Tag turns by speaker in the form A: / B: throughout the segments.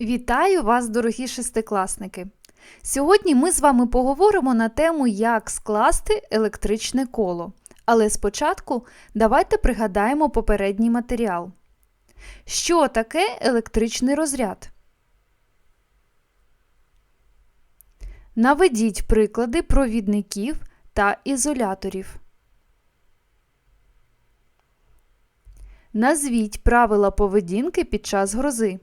A: Вітаю вас, дорогі шестикласники! Сьогодні ми з вами поговоримо на тему, як скласти електричне коло. Але спочатку давайте пригадаємо попередній матеріал. Що таке електричний розряд? Наведіть приклади провідників та ізоляторів. Назвіть правила поведінки під час грози.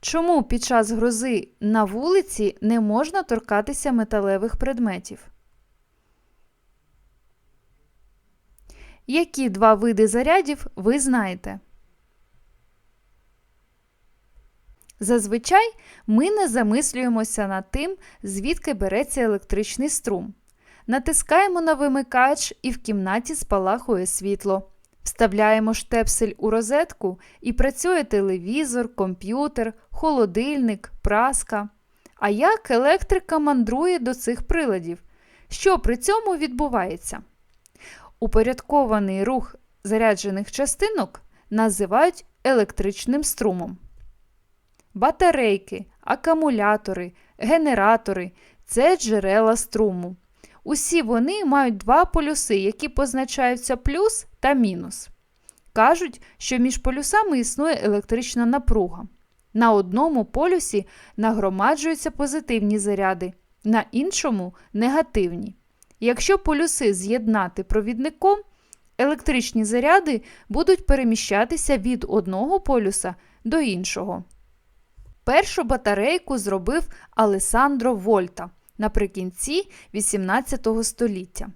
A: Чому під час грози на вулиці не можна торкатися металевих предметів? Які два види зарядів ви знаєте? Зазвичай ми не замислюємося над тим, звідки береться електричний струм. Натискаємо на вимикач і в кімнаті спалахує світло. Вставляємо штепсель у розетку і працює телевізор, комп'ютер, холодильник, праска. А як електрика мандрує до цих приладів? Що при цьому відбувається? Упорядкований рух заряджених частинок називають електричним струмом. Батарейки, акумулятори, генератори це джерела струму. Усі вони мають два полюси, які позначаються плюс та мінус. Кажуть, що між полюсами існує електрична напруга. На одному полюсі нагромаджуються позитивні заряди, на іншому негативні. Якщо полюси з'єднати провідником, електричні заряди будуть переміщатися від одного полюса до іншого. Першу батарейку зробив Алесандро Вольта наприкінці 18 століття.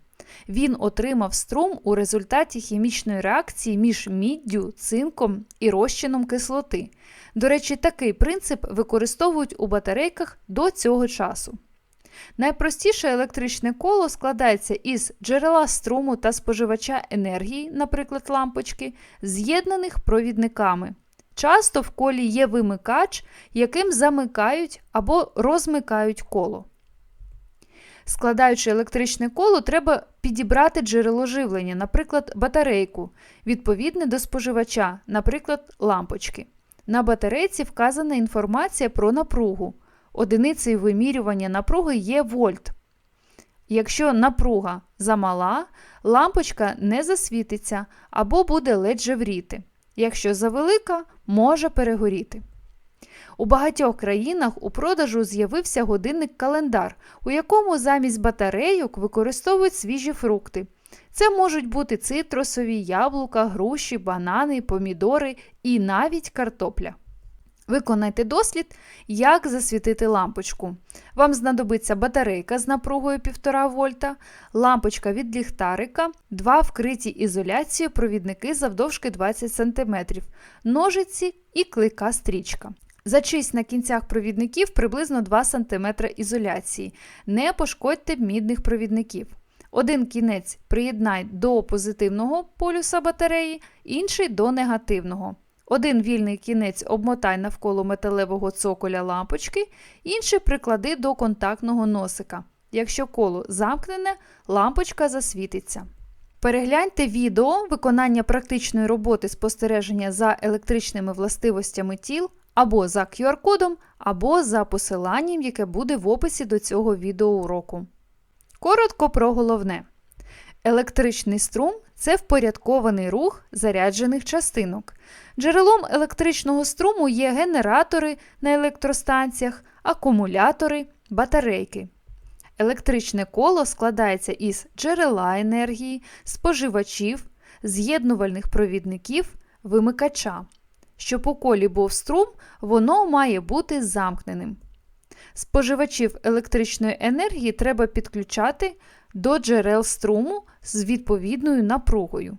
A: Він отримав струм у результаті хімічної реакції між міддю, цинком і розчином кислоти. До речі, такий принцип використовують у батарейках до цього часу. Найпростіше електричне коло складається із джерела струму та споживача енергії, наприклад, лампочки, з'єднаних провідниками. Часто в колі є вимикач, яким замикають або розмикають коло. Складаючи електричне коло, треба підібрати джерело живлення, наприклад, батарейку, відповідне до споживача, наприклад, лампочки. На батарейці вказана інформація про напругу. Одиницею вимірювання напруги є вольт. Якщо напруга замала, лампочка не засвітиться або буде ледь жевріти. Якщо завелика, може перегоріти. У багатьох країнах у продажу з'явився годинник-календар, у якому замість батарейок використовують свіжі фрукти. Це можуть бути цитрусові, яблука, груші, банани, помідори і навіть картопля. Виконайте дослід, як засвітити лампочку. Вам знадобиться батарейка з напругою 1,5 вольта, лампочка від ліхтарика, два вкриті ізоляцією провідники завдовжки 20 см, ножиці і клейка стрічка. Зачисть на кінцях провідників приблизно 2 см ізоляції. Не пошкодьте мідних провідників. Один кінець приєднай до позитивного полюса батареї, інший до негативного. Один вільний кінець обмотай навколо металевого цоколя лампочки, інший приклади до контактного носика. Якщо коло замкнене, лампочка засвітиться. Перегляньте відео виконання практичної роботи спостереження за електричними властивостями тіл або за QR-кодом, або за посиланням, яке буде в описі до цього відеоуроку. Коротко про головне. Електричний струм це впорядкований рух заряджених частинок. Джерелом електричного струму є генератори на електростанціях, акумулятори, батарейки. Електричне коло складається із джерела енергії, споживачів, з'єднувальних провідників, вимикача. Щоб у колі був струм, воно має бути замкненим. Споживачів електричної енергії треба підключати до джерел струму з відповідною напругою.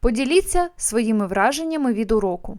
A: Поділіться своїми враженнями від уроку.